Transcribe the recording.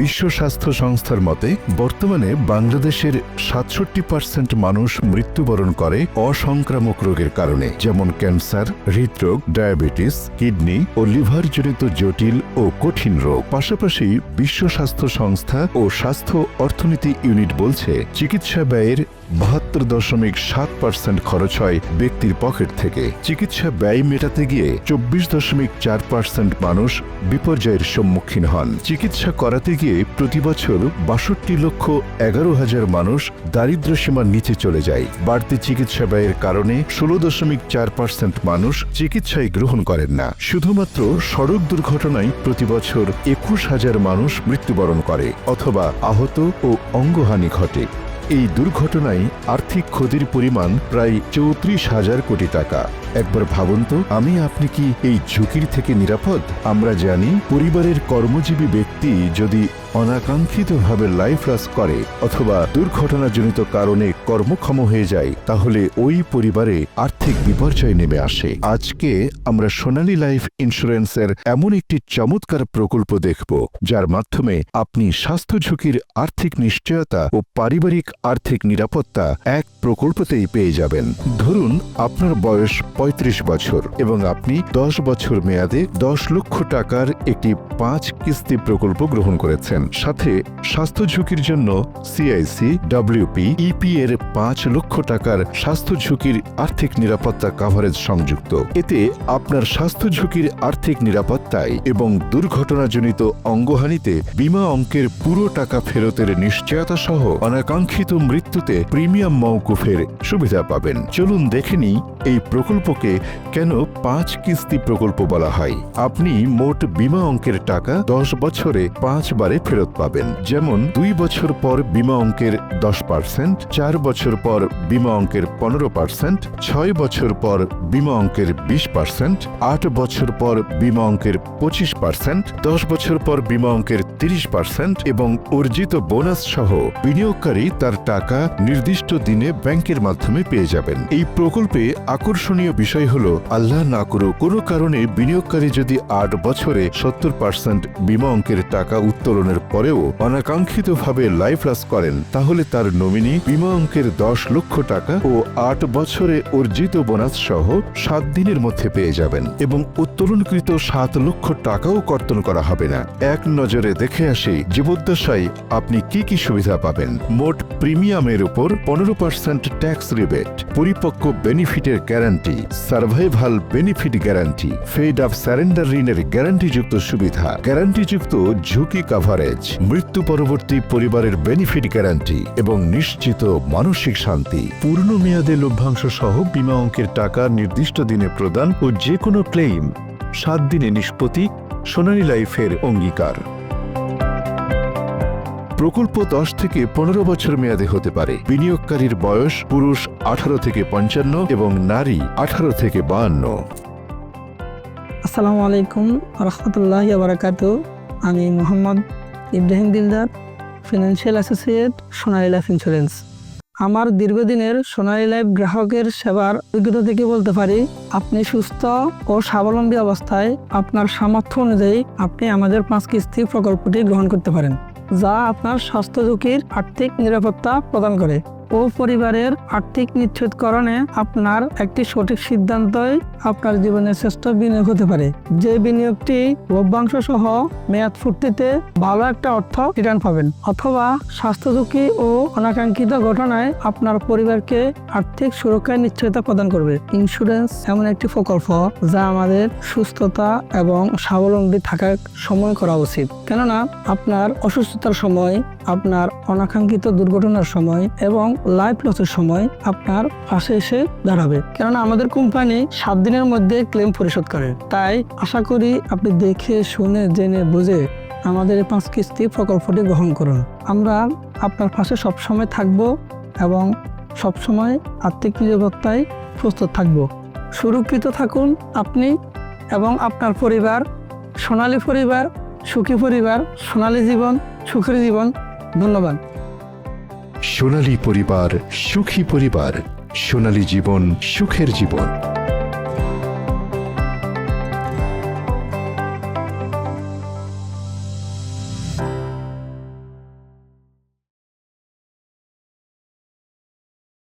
বিশ্ব স্বাস্থ্য সংস্থার মতে, বর্তমানে বাংলাদেশের সাতষট্টি পার্সেন্ট মানুষ মৃত্যুবরণ করে অসংক্রামক রোগের কারণে, যেমন ক্যান্সার, হৃদরোগ, ডায়াবেটিস, কিডনি ও লিভারজনিত জটিল ও কঠিন রোগ। পাশাপাশি বিশ্ব স্বাস্থ্য সংস্থা ও স্বাস্থ্য অর্থনীতি ইউনিট বলছে, চিকিৎসা ব্যয়ের বাহাত্তর দশমিক সাত পার্সেন্ট খরচ হয় ব্যক্তির পকেট থেকে। চিকিৎসা ব্যয় মেটাতে গিয়ে চব্বিশ দশমিক চার পার্সেন্ট মানুষ বিপর্যয়ের সম্মুখীন হন। চিকিৎসা করাতে গিয়ে প্রতি বছর বাষট্টি লক্ষ এগারো হাজার মানুষ দারিদ্র্য সীমার নিচে চলে যায়। বাড়তি চিকিৎসা ব্যয়ের কারণে ষোলো দশমিক চার পার্সেন্ট মানুষ চিকিৎসায় গ্রহণ করেন না। শুধুমাত্র সড়ক দুর্ঘটনায় প্রতি বছর একুশ হাজার মানুষ মৃত্যুবরণ করে, অথবা আহত ও অঙ্গহানি ঘটে। এই দুর্ঘটনায় আর্থিক ক্ষতির পরিমাণ প্রায় চৌত্রিশ হাজার কোটি টাকা। একবার ভাবুন তো, আমি আপনি কি এই ঝুঁকির থেকে নিরাপদ? আমরা জানি পরিবারের কর্মজীবী ব্যক্তি যদি অনাকাঙ্ক্ষিতভাবে লাইফ লস করে অথবা দুর্ঘটনাজনিত কারণে কর্মক্ষম হয়ে যায়, তাহলে ওই পরিবারে আর্থিক বিপর্যয় নেমে আসে। আজকে আমরা সোনালী লাইফ ইন্স্যুরেন্সের এমন একটি চমৎকার প্রকল্প দেখব, যার মাধ্যমে আপনি স্বাস্থ্য ঝুঁকির আর্থিক নিশ্চয়তা ও পারিবারিক আর্থিক নিরাপত্তা এক প্রকল্পতেই পেয়ে যাবেন। ধরুন, আপনার বয়স ৩৫ বছর এবং আপনি দশ বছর মেয়াদে দশ লক্ষ টাকার একটি পাঁচ কিস্তি প্রকল্প গ্রহণ করেছেন। সাথে স্বাস্থ্য ঝুঁকির জন্য সিআইসি ডব্লিউপি ইপি এর পাঁচ লক্ষ টাকার স্বাস্থ্য ঝুঁকির আর্থিক নিরাপত্তা কাভারেজ সংযুক্ত। এতে আপনার স্বাস্থ্য ঝুঁকির আর্থিক নিরাপত্তায় এবং দুর্ঘটনাজনিত অঙ্গহানিতে বিমা অঙ্কের পুরো টাকা ফেরতের নিশ্চয়তা সহ অনাকাঙ্ক্ষিত মৃত্যুতে প্রিমিয়াম মৌকুফের সুবিধা পাবেন। চলুন দেখে নিই এই প্রকল্পকে কেন পাঁচ কিস্তি প্রকল্প বলা হয়? আপনি মোট বিমা অঙ্কের টাকা দশ বছরে পাঁচ বারে ফেরত পাবেন। যেমন দুই বছর পর বিমা অঙ্কের দশ পার্সেন্ট, চার বছর পর বিমা অঙ্কের পনেরো পার্সেন্ট, ছয় বছর পর বিমা অঙ্কের বিশ পার্সেন্ট, আট বছর পর বিমা অঙ্কের পঁচিশ পার্সেন্ট, দশ বছর পর বিমা অঙ্কের তিরিশ পার্সেন্ট এবং অর্জিত বোনাস সহ বিনিয়োগকারী তার টাকা নির্দিষ্ট দিনে ব্যাংকের মাধ্যমে পেয়ে যাবেন। এই প্রকল্পে আকর্ষণীয় বিষয় হল, আল্লাহ না করুক, কোনো কারণে বিনিয়োগকারী যদি আট বছরে সত্তর পার্সেন্ট বিমা অঙ্কের টাকা উত্তোলনের পরেও অনাকাঙ্ক্ষিতভাবে লাইফ লস করেন, তাহলে তার নমিনি বিমা অঙ্কের দশ লক্ষ টাকা ও আট বছরে অর্জিত বোনাস সহ সাত দিনের মধ্যে পেয়ে যাবেন এবং উত্তোলনকৃত সাত লক্ষ টাকাও কর্তন করা হবে না। এক নজরে দেখে আসি, জীবদ্দশায় আপনি কি কি সুবিধা পাবেন? মোট প্রিমিয়ামের উপর পনেরো পার্সেন্ট ট্যাক্স রিবেট পরিপক্ক বেনিফিটের guarantee, survival benefit guarantee, fade of surrender ঋণের গ্যারান্টিযুক্ত সুবিধা, গ্যারান্টিযুক্ত ঝুঁকি কাভারেজ মৃত্যু পরবর্তী পরিবারের বেনিফিট গ্যারান্টি এবং নিশ্চিত মানসিক শান্তি। পূর্ণ মেয়াদে লভ্যাংশ সহ বিমা অঙ্কের টাকা নির্দিষ্ট দিনে প্রদান ও যে কোনো ক্লেইম সাত দিনে নিষ্পত্তি, সোনালী লাইফের অঙ্গীকার। প্রকল্প দশ থেকে পনেরো বছর মেয়াদে হতে পারে। বিনিয়োগকারীর বয়স পুরুষ আঠারো থেকে পঞ্চান্ন এবং নারী আঠারো থেকে বাহান্ন। আসসালামু আলাইকুম রহমতুল্লাহ বারাকাতু আমি Mohammad Ibrahim Dildar, financial associate, Sonali life insurance. আমার দীর্ঘদিনের সোনালী লাইফ গ্রাহকের সেবার অভিজ্ঞতা থেকে বলতে পারি, আপনি সুস্থ ও স্বাবলম্বী অবস্থায় আপনার সামর্থ্য অনুযায়ী আপনি আমাদের পাঁচ কিস্তি প্রকল্পটি গ্রহণ করতে পারেন। যা আপনার স্বাস্থ্য ঝুঁকির আর্থিক নিরাপত্তা প্রদান করে। ও পরিবারের আর্থিক নিশ্চিতকরণে আপনার একটি সঠিক সিদ্ধান্তই আপনার জীবনের শ্রেষ্ঠ বিনিয়োগ হতে পারে। যে বিনিয়োগটি লভ্যাংশ সহ মেয়াদ ফুর্তিতে ভালো একটা অর্থ রিটার্ন পাবেন অথবা স্বাস্থ্য ঝুঁকি ও অনাকাঙ্ক্ষিত ঘটনায় আপনার পরিবারকে আর্থিক সুরক্ষায় নিশ্চয়তা প্রদান করবে। ইন্স্যুরেন্স এমন একটি প্রকল্প যা আমাদের সুস্থতা এবং স্বাবলম্বী থাকার সময় করা উচিত। কেননা আপনার অসুস্থতার সময় আপনার অনাকাঙ্ক্ষিত দুর্ঘটনার সময় এবং লাইফ লসের সময় আপনার পাশে এসে দাঁড়াবে। কেননা আমাদের কোম্পানি সাত দিনের মধ্যে ক্লেম পরিশোধ করে। তাই আশা করি আপনি দেখে, শুনে, জেনে, বুঝে আমাদের পাঁচ কিস্তি প্রকল্পটি গ্রহণ করুন। আমরা আপনার পাশে সবসময় থাকব এবং সবসময় আর্থিক নিরাপত্তায় প্রস্তুত থাকব। সুরক্ষিত থাকুন আপনি এবং আপনার পরিবার, সোনালী পরিবার, সুখী পরিবার, সোনালী জীবন, সুখের জীবন। ধন্যবাদ। সোনালী পরিবার সুখী পরিবার সোনালী জীবন সুখের জীবন।